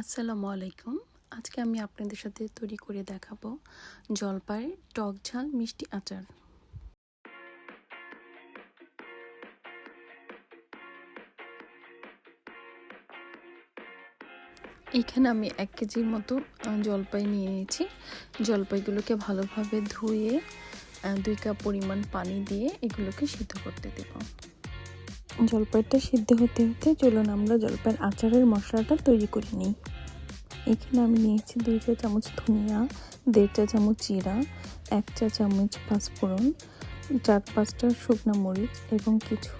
আসসালামু আলাইকুম। আজকে আমি আপনাদের সাথে তৈরি করে দেখাবো জলপাইয়ের টক ঝাল মিষ্টি আচার। এখানে আমি এক কেজির মতো জলপাই নিয়ে নিয়েছি। জলপাইগুলোকে ভালোভাবে ধুয়ে দুই কাপ পরিমাণ পানি দিয়ে এগুলোকে সিদ্ধ করতে দেব। জলপাইটা সিদ্ধ হতে হতে চলুন আমরা জলপাইয়ের আচারের মশলাটা তৈরি করে নিই। এখানে আমি নিয়েছি দুই চা চামচ ধনিয়া দেড় চা চামচ জিরা এক চা চামচ পাঁচফোড়ন, চার পাঁচটা শুকনো মরিচ এবং কিছু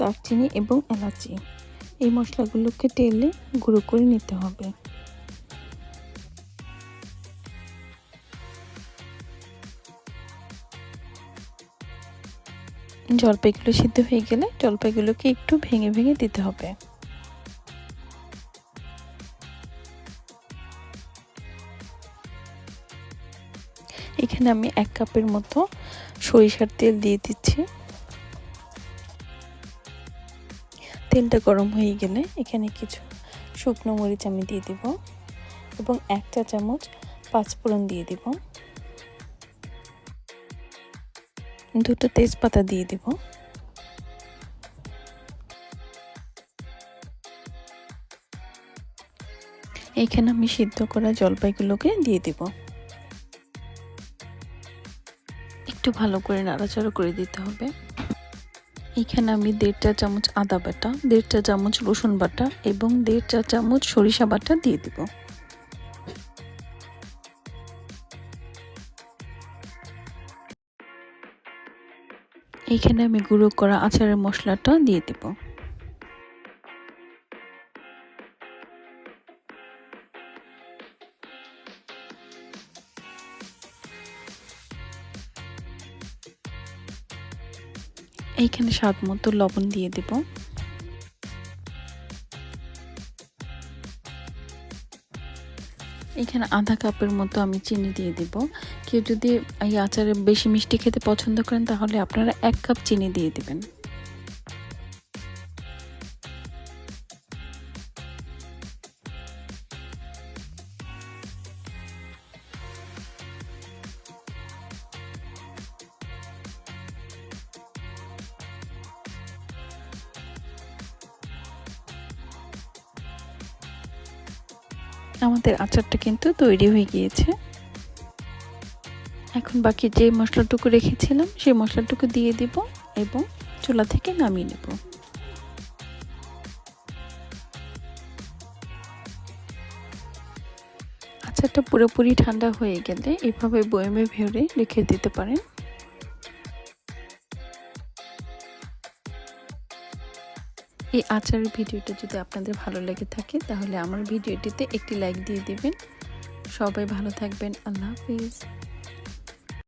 দারচিনি এবং এলাচি। এই মশলাগুলোকে টেলে গুঁড়ো করে নিতে হবে। জলপাইগুলো সিদ্ধ হয়ে গেলে জলপাইগুলোকে একটু ভেঙে ভেঙে দিতে হবে। এখানে আমি এক কাপের মতো সরিষার তেল দিয়ে দিচ্ছি। তেলটা গরম হয়ে গেলে এখানে কিছু শুকনো মরিচ আমি দিয়ে দিব এবং এক চা চামচ পাঁচফোড়ন দিয়ে দিব। দুটো তেজপাতা দিয়ে দিব। এখানে আমি সিদ্ধ করা জলপাইগুলোকে দিয়ে দিব। একটু ভালো করে নাড়াচাড়া করে দিতে হবে। এখানে আমি দেড় চা চামচ আদা বাটা, দেড় চা চামচ রসুন বাটা এবং দেড় চা চামচ সরিষা বাটা দিয়ে দেব। এখানে আমি গুঁড়ো করা আচারের মশলাটা দিয়ে দেব। এইখানে স্বাদ মতো লবণ দিয়ে দেব। এখানে আধা কাপের মতো আমি চিনি দিয়ে দেব। কেউ যদি এই আচারে বেশি মিষ্টি খেতে পছন্দ করেন, তাহলে আপনারা এক কাপ চিনি দিয়ে দিবেন। আমাদের আচারটা কিন্তু তৈরি হয়ে গিয়েছে। এখন বাকি যে মশলাটুকু রেখেছিলাম সেই মশলাটুকু দিয়ে দিব এবং চুলা থেকে নামিয়ে নেব। আচারটা পুরোপুরি ঠান্ডা হয়ে গেলে এভাবে বয়েমে ভেড়ে রেখে দিতে পারেন। এই আচারের ভিডিওটা যদি আপনাদের ভালো লেগে থাকে, তাহলে আমার ভিডিওটিতে একটি লাইক দিয়ে দিবেন। সবাই ভালো থাকবেন। আল্লাহ হাফিজ।